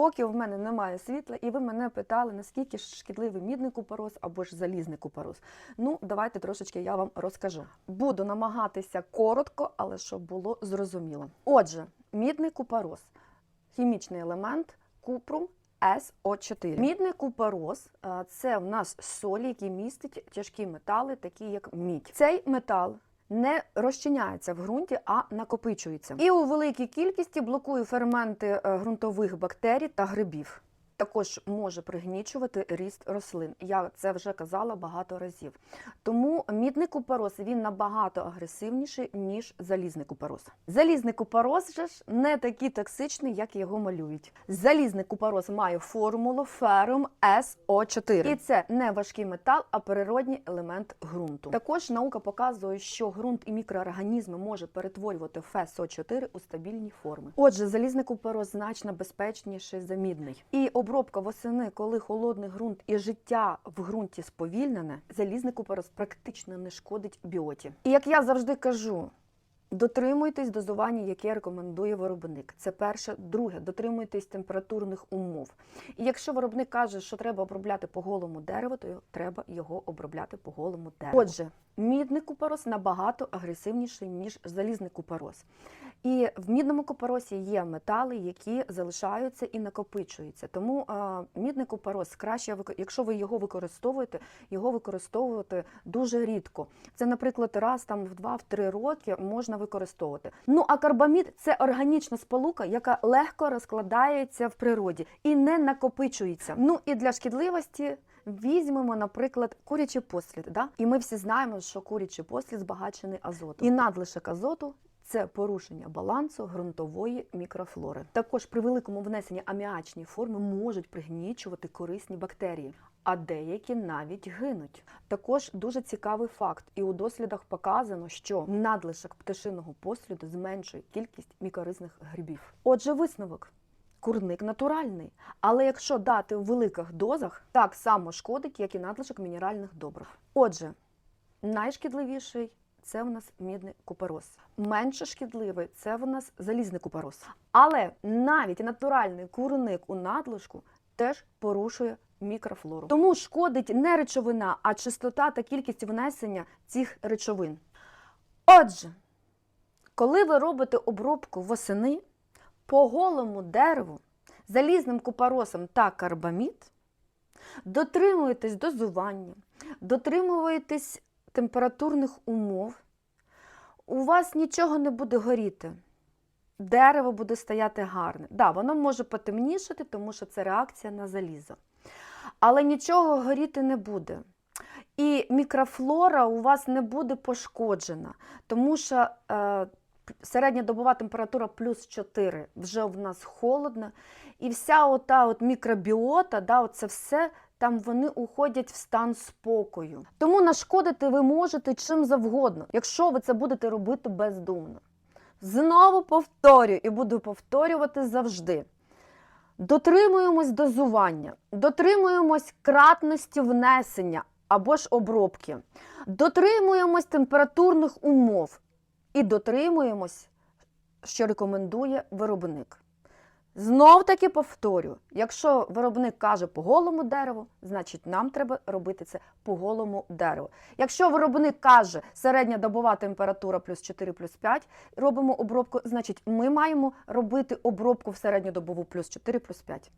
Поки в мене немає світла, і ви мене питали, наскільки шкідливий мідний купорос або ж залізний купорос. Ну, давайте трошечки я вам розкажу. Буду намагатися коротко, але щоб було зрозуміло. Отже, мідний купорос хімічний елемент купрум СО4. Мідний купорос е, це в нас солі, які містять тяжкі метали, такі як мідь. Цей метал не розчиняється в ґрунті, а накопичується. І у великій кількості блокує ферменти е, ґрунтових бактерій та грибів. Також може пригнічувати ріст рослин. Я це вже казала багато разів. Тому мідний купорос він набагато агресивніший, ніж залізний купорос. Залізний купорос же ж не такий токсичний, як його малюють. Залізний купорос має формулу ферум СО4. І це не важкий метал, а природній елемент ґрунту. Також наука показує, що ґрунт і мікроорганізми може перетворювати ФСО4 у стабільні форми. Отже, залізний купорос значно безпечніший за мідний. І обробка восени, коли холодний ґрунт і життя в ґрунті сповільнене, залізний купорос практично не шкодить біоті. І як я завжди кажу. Дотримуйтесь дозування, яке рекомендує виробник. Це перше. Друге, дотримуйтесь температурних умов. І якщо виробник каже, що треба обробляти по голому дереву, то треба його обробляти по голому дереву. Отже, мідний купорос набагато агресивніший, ніж залізний купорос. І в мідному купоросі є метали, які залишаються і накопичуються. Тому мідний купорос краще, якщо ви його використовуєте, його використовувати дуже рідко. Це, наприклад, раз там в 2-3 роки можна використовувати. Ну а карбамід це органічна сполука, яка легко розкладається в природі і не накопичується. Ну і для шкідливості. Візьмемо, наприклад, курячий послід. Да? І ми всі знаємо, що курячий послід збагачений азотом. І надлишок азоту це порушення балансу ґрунтової мікрофлори. Також при великому внесенні аміачні форми можуть пригнічувати корисні бактерії, а деякі навіть гинуть. Також дуже цікавий факт, і у дослідах показано, що надлишок пташиного посліду зменшує кількість мікорисних грибів. Отже, висновок. Курник натуральний, але якщо дати у великих дозах, так само шкодить, як і надлишок мінеральних добрив. Отже, найшкідливіший це в нас мідний купорос. Менше шкідливий це в нас залізний купорос. Але навіть натуральний курник у надлишку теж порушує мікрофлору. Тому шкодить не речовина, а чистота та кількість внесення цих речовин. Отже, коли ви робите обробку восени по голому дереву, залізним купоросом та карбамід, дотримуєтесь дозування, дотримуєтесь температурних умов, у вас нічого не буде горіти. Дерево буде стояти гарне. Да, воно може потемнішати, тому що це реакція на залізо. Але нічого горіти не буде. І мікрофлора у вас не буде пошкоджена, тому що е, середня добова температура плюс 4, вже в нас холодно. І вся ота от мікробіота, да, це все там вони уходять в стан спокою. Тому нашкодити ви можете чим завгодно, якщо ви це будете робити бездумно. Знову повторюю і буду повторювати завжди. Дотримуємось дозування, дотримуємось кратності внесення або ж обробки, дотримуємось температурних умов і дотримуємось, що рекомендує виробник. Знов таки повторю: якщо виробник каже по голому дереву, значить нам треба робити це по голому дереву. Якщо виробник каже середня добова температура плюс 4 плюс 5, робимо обробку, значить ми маємо робити обробку в середньодобову плюс 4 плюс 5.